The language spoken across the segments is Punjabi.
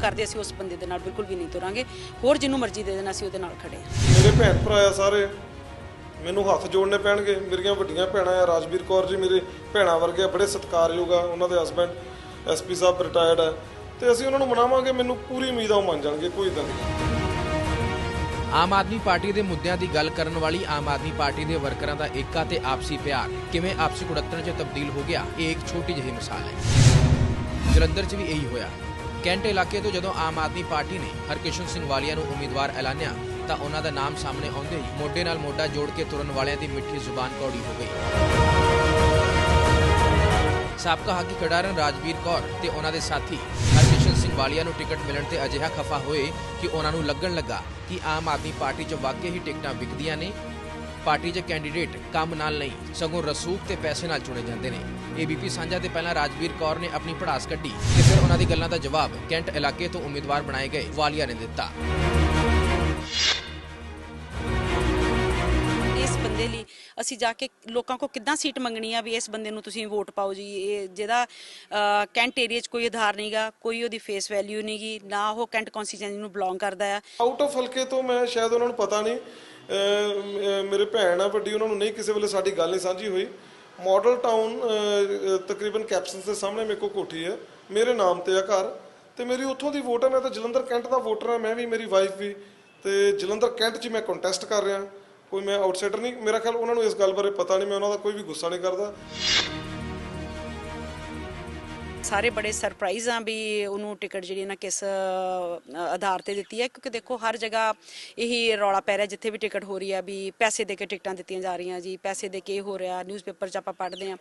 ਕਰਦੇ ਅਸੀਂ ਉਸ ਬੰਦੇ ਦੇ ਨਾਲ ਬਿਲਕੁਲ ਵੀ ਨਹੀਂ ਤੁਰਾਂਗੇ। ਹੋਰ ਜਿਹਨੂੰ ਮਰਜ਼ੀ ਦੇ ਦੇਣਾ ਅਸੀਂ ਉਹਦੇ ਨਾਲ ਖੜੇ ਹਾਂ। ਮੇਰੇ ਭੈਣ ਭਰਾ ਆ ਸਾਰੇ। ਮੈਨੂੰ ਹੱਥ ਜੋੜਨੇ ਪੈਣਗੇ। ਮੇਰੀਆਂ ਵੱਡੀਆਂ ਭੈਣਾਂ ਆ ਰਾਜਵੀਰ ਕੌਰ ਜੀ ਮੇਰੇ ਭੈਣਾਂ ਵਰਗੇ ਬੜੇ ਸਤਿਕਾਰਯੋਗ ਆ। ਉਹਨਾਂ ਦੇ ਹਸਬੰਡ ਐਸਪੀ ਸਾਹਿਬ ਰਿਟਾਇਰਡ ਆ। ਤੇ ਅਸੀਂ ਉਹਨਾਂ ਨੂੰ ਮਨਾਵਾਂਗੇ। ਮੈਨੂੰ ਪੂਰੀ ਉਮੀਦ ਆ ਉਹ ਮੰਨ ਜਾਣਗੇ। ਕੋਈ ਇਦਾਂ ਦੀ ਨਹੀਂ। ਆਮ ਆਦਮੀ ਪਾਰਟੀ ਦੇ ਮੁੱਦਿਆਂ ਦੀ ਗੱਲ ਕਰਨ ਵਾਲੀ ਆਮ ਆਦਮੀ ਪਾਰਟੀ ਦੇ ਵਰਕਰਾਂ ਦਾ ਏਕਾ ਤੇ ਆਪਸੀ ਪਿਆਰ ਕਿਵੇਂ ਆਪਸੀ ਕੁੜੱਤਣ 'ਚ ਤਬਦੀਲ ਹੋ ਗਿਆ ਇਹ ਇੱਕ ਛੋਟੀ ਜਿਹੀ ਮਿਸਾਲ ਹੈ। ਜਲੰਧਰ 'ਚ ਵੀ ਇਹੀ ਹੋਇਆ। ਕੈਂਟ ਇਲਾਕੇ ਤੋਂ ਜਦੋਂ ਆਮ ਆਦਮੀ ਪਾਰਟੀ ਨੇ ਹਰਕਿਸ਼ਨ ਸਿੰਘ ਵਾਲੀਆ ਨੂੰ ਉਮੀਦਵਾਰ ਐਲਾਨਿਆ, ਤਾਂ ਉਹਨਾਂ ਦਾ ਨਾਮ ਸਾਹਮਣੇ ਆਉਂਦੇ ਹੀ ਮੋਢੇ ਨਾਲ ਮੋਢਾ ਜੋੜ ਕੇ ਤੁਰਨ ਵਾਲਿਆਂ ਦੀ ਮਿੱਠੀ ਜ਼ੁਬਾਨ ਕੌੜੀ ਹੋ ਗਈ। ਸਾਬਕਾ ਹਾਕੀ ਖਿਡਾਰਨ ਰਾਜਵੀਰ ਕੌਰ ਤੇ ਉਹਨਾਂ ਦੇ ਸਾਥੀ ਹਰਕਿਸ਼ਨ ਸਿੰਘ ਵਾਲੀਆ ਨੂੰ ਟਿਕਟ ਮਿਲਣ ਤੇ ਅਜਿਹਾ ਖਫਾ ਹੋਏ ਕਿ ਉਹਨਾਂ ਨੂੰ ਲੱਗਣ ਲੱਗਾ ਕਿ ਆਮ ਆਦਮੀ ਪਾਰਟੀ 'ਚ ਵਾਕਈ ਹੀ ਟਿਕਟਾਂ ਵਿਕਦੀਆਂ ਨੇ। ਪਾਰਟੀ 'ਚ ਕੈਂਡੀਡੇਟ ਕੰਮ ਨਾਲ ਨਹੀਂ, ਸਗੋਂ ਰਸੂਖ ਤੇ ਪੈਸੇ ਨਾਲ ਚੁਣੇ ਜਾਂਦੇ ਨੇ। ਏਬੀਪੀ ਸਾਂਝਾ ਤੇ ਪਹਿਲਾਂ ਰਾਜਵੀਰ ਕੌਰ ਨੇ ਆਪਣੀ ਪੜਾਸ ਕੱਢੀ ਤੇ ਫਿਰ ਉਹਨਾਂ ਦੀ ਗੱਲਾਂ ਦਾ ਜਵਾਬ ਕੈਂਟ ਇਲਾਕੇ ਤੋਂ ਉਮੀਦਵਾਰ ਬਣਾਏ ਗਏ ਵਾਲੀਆ ਨੇ ਦਿੱਤਾ। ਇਸ ਬੰਦੇ ਲਈ ਅਸੀਂ ਜਾ ਕੇ ਲੋਕਾਂ ਕੋ ਕਿੱਦਾਂ ਸੀਟ ਮੰਗਣੀ ਆ ਵੀ ਇਸ ਬੰਦੇ ਨੂੰ ਤੁਸੀਂ ਵੋਟ ਪਾਓ ਜੀ? ਇਹ ਜਿਹਦਾ ਕੈਂਟ ਏਰੀਆ 'ਚ ਕੋਈ ਆਧਾਰ ਨਹੀਂਗਾ ਕੋਈ ਉਹਦੀ ਫੇਸ ਵੈਲਿਊ ਨਹੀਂਗੀ ਨਾ ਉਹ ਕੈਂਟ ਕਨਸਟੀਚੁਐਂਸੀ ਨੂੰ ਬਿਲੋਂਗ ਕਰਦਾ ਆ। ਆਊਟ ਆਫ ਹਲਕੇ ਤੋਂ ਮੈਂ ਸ਼ਾਇਦ ਉਹਨਾਂ ਨੂੰ ਪਤਾ ਨਹੀਂ ਮੇਰੇ ਭੈਣ ਆ ਵੱਡੀ, ਉਹਨਾਂ ਨੂੰ ਨਹੀਂ ਕਿਸੇ ਵੇਲੇ ਸਾਡੀ ਗੱਲ ਨਹੀਂ ਸਾਂਝੀ ਹੋਈ। ਮਾਡਲ ਟਾਊਨ ਤਕਰੀਬਨ ਕੈਪਸਨ ਦੇ ਸਾਹਮਣੇ ਮੇਰੇ ਕੋਲ ਕੋਠੀ ਹੈ ਮੇਰੇ ਨਾਮ ਤੇ ਆ ਘਰ। ਤੇ ਮੇਰੀ ਉੱਥੋਂ ਦੀ ਵੋਟ ਹੈ ਮੈਂ ਤਾਂ ਜਲੰਧਰ ਕੈਂਟ ਦਾ ਵੋਟਰ ਹਾਂ ਮੈਂ ਵੀ, ਮੇਰੀ ਵਾਈਫ ਵੀ। ਤੇ ਜਲੰਧਰ ਕੈਂਟ 'ਚ ਮੈਂ ਕੰਟੈਸਟ ਕਰ ਰਿਹਾ। ਕੋਈ ਮੈਂ ਆਊਟਸਾਈਡਰ ਨਹੀਂ, ਮੇਰਾ ਖਿਆਲ ਉਹਨਾਂ ਨੂੰ ਇਸ ਗੱਲ ਬਾਰੇ ਪਤਾ ਨਹੀਂ, ਮੈਂ ਉਹਨਾਂ ਦਾ ਕੋਈ ਵੀ ਗੁੱਸਾ ਨਹੀਂ ਕਰਦਾ। ਸਾਰੇ ਬੜੇ ਸਰਪ੍ਰਾਈਜ਼ ਆ ਵੀ ਉਹਨੂੰ ਟਿਕਟ ਜਿਹੜੀ ਨਾ ਕਿਸ ਆਧਾਰ ਤੇ ਦਿੱਤੀ ਹੈ, ਕਿਉਂਕਿ ਦੇਖੋ ਹਰ ਜਗ੍ਹਾ ਇਹੀ ਰੌਲਾ ਪੈ ਰਿਹਾ ਜਿੱਥੇ ਵੀ ਟਿਕਟ ਹੋ ਰਹੀ ਆ ਵੀ ਪੈਸੇ ਦੇ ਕੇ ਟਿਕਟਾਂ ਦਿੱਤੀਆਂ ਜਾ ਰਹੀਆਂ ਜੀ, ਪੈਸੇ ਦੇ ਕੇ ਹੋ ਰਿਹਾ ਨਿਊਜ਼ਪੇਪਰ 'ਚ ਆਪਾਂ ਪੜ੍ਹਦੇ ਆ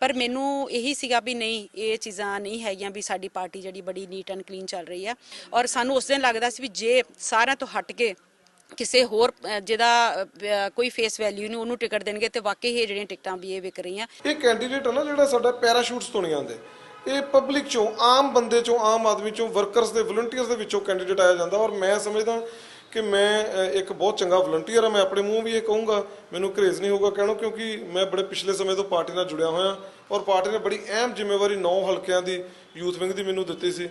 ਪਰ ਮੈਨੂੰ ਇਹੀ ਸੀਗਾ ਵੀ ਨਹੀਂ, ਇਹ ਚੀਜ਼ਾਂ ਨਹੀਂ ਹੈਗੀਆਂ ਵੀ ਸਾਡੀ ਪਾਰਟੀ ਜਿਹੜੀ ਬੜੀ ਨੀਟ ਐਂਡ ਕਲੀਨ ਚੱਲ ਰਹੀ ਆ। ਔਰ ਸਾਨੂੰ ਉਸ ਦਿਨ ਲੱਗਦਾ ਸੀ ਵੀ ਜੇ ਸਾਰਿਆਂ ਤੋਂ ਹਟ ਕੇ ਕਿਸੇ ਹੋਰ ਜਿਹਦਾ ਕੋਈ ਫੇਸ ਵੈਲਿਊ ਨਹੀਂ, ਉਹਨੂੰ ਟਿਕਟ ਦੇਣਗੇ ਤੇ ਵਾਕਈ ਇਹ ਜਿਹੜੀਆਂ ਟਿਕਟਾਂ ਵੀ ਇਹ ਵਿਕ ਰਹੀਆਂ। ਇਹ ਕੈਂਡੀਡੇਟ ਹੈ ਨਾ ਜਿਹੜਾ ਸਾਡਾ ਪੈਰਾਸ਼ੂਟਸ ਤੋਂ ਨਹੀਂ ਆਉਂਦੇ। ਇਹ ਪਬਲਿਕ ਚੋਂ, ਆਮ ਬੰਦੇ ਚੋਂ, ਆਮ ਆਦਮੀ ਚੋਂ ਵਰਕਰਸ ਦੇ ਵਲੰਟੀਅਰਸ ਦੇ ਵਿੱਚੋਂ ਕੈਂਡੀਡੇਟ ਆਇਆ ਜਾਂਦਾ। ਔਰ ਮੈਂ ਸਮਝਦਾ ਕਿ ਮੈਂ ਇੱਕ ਬਹੁਤ ਚੰਗਾ ਵਲੰਟੀਅਰ ਹਾਂ ਮੈਂ ਆਪਣੇ ਮੂੰਹ ਵੀ ਇਹ ਕਹੂੰਗਾ, ਮੈਨੂੰ ਘਰੇਜ਼ ਨਹੀਂ ਹੋਊਗਾ ਕਹਿਣੋ, ਕਿਉਂਕਿ ਮੈਂ ਬੜੇ ਪਿਛਲੇ ਸਮੇਂ ਤੋਂ ਪਾਰਟੀ ਨਾਲ ਜੁੜਿਆ ਹੋਇਆ। ਔਰ ਪਾਰਟੀ ਨੇ ਬੜੀ ਅਹਿਮ ਜ਼ਿੰਮੇਵਾਰੀ ਨੌ ਹਲਕਿਆਂ ਦੀ, ਯੂਥ ਵਿੰਗ ਦੀ ਮੈਨੂੰ ਦਿੱਤੀ ਸੀ।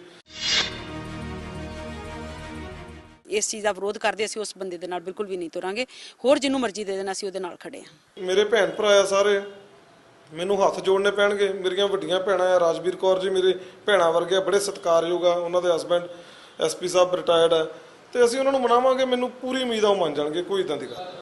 ਇਸ ਚੀਜ਼ ਦਾ ਵਿਰੋਧ ਕਰਦੇ ਅਸੀਂ ਉਸ ਬੰਦੇ ਦੇ ਨਾਲ ਬਿਲਕੁਲ ਵੀ ਨਹੀਂ ਤੁਰਾਂਗੇ। ਹੋਰ ਜਿਹਨੂੰ ਮਰਜ਼ੀ ਦੇ ਦੇਣਾ, ਅਸੀਂ ਉਹਦੇ ਨਾਲ ਖੜੇ ਹਾਂ। ਮੇਰੇ ਭੈਣ ਭਰਾ ਆ ਸਾਰੇ। ਮੈਨੂੰ ਹੱਥ ਜੋੜਨੇ ਪੈਣਗੇ। ਮੇਰੀਆਂ ਵੱਡੀਆਂ ਭੈਣਾਂ ਆ, ਰਾਜਵੀਰ ਕੌਰ ਜੀ ਮੇਰੇ ਭੈਣਾਂ ਵਰਗੇ ਆ, ਬੜੇ ਸਤਿਕਾਰਯੋਗ ਆ। ਉਹਨਾਂ ਦੇ ਹਸਬੰਡ ਐਸਪੀ ਸਾਹਿਬ ਰਿਟਾਇਰਡ ਆ। ਤੇ ਅਸੀਂ ਉਹਨਾਂ ਨੂੰ ਮਨਾਵਾਂਗੇ। ਮੈਨੂੰ ਪੂਰੀ ਉਮੀਦ ਆ ਉਹ ਮੰਨ ਜਾਣਗੇ, ਕੋਈ ਇਦਾਂ ਦੀ ਗੱਲ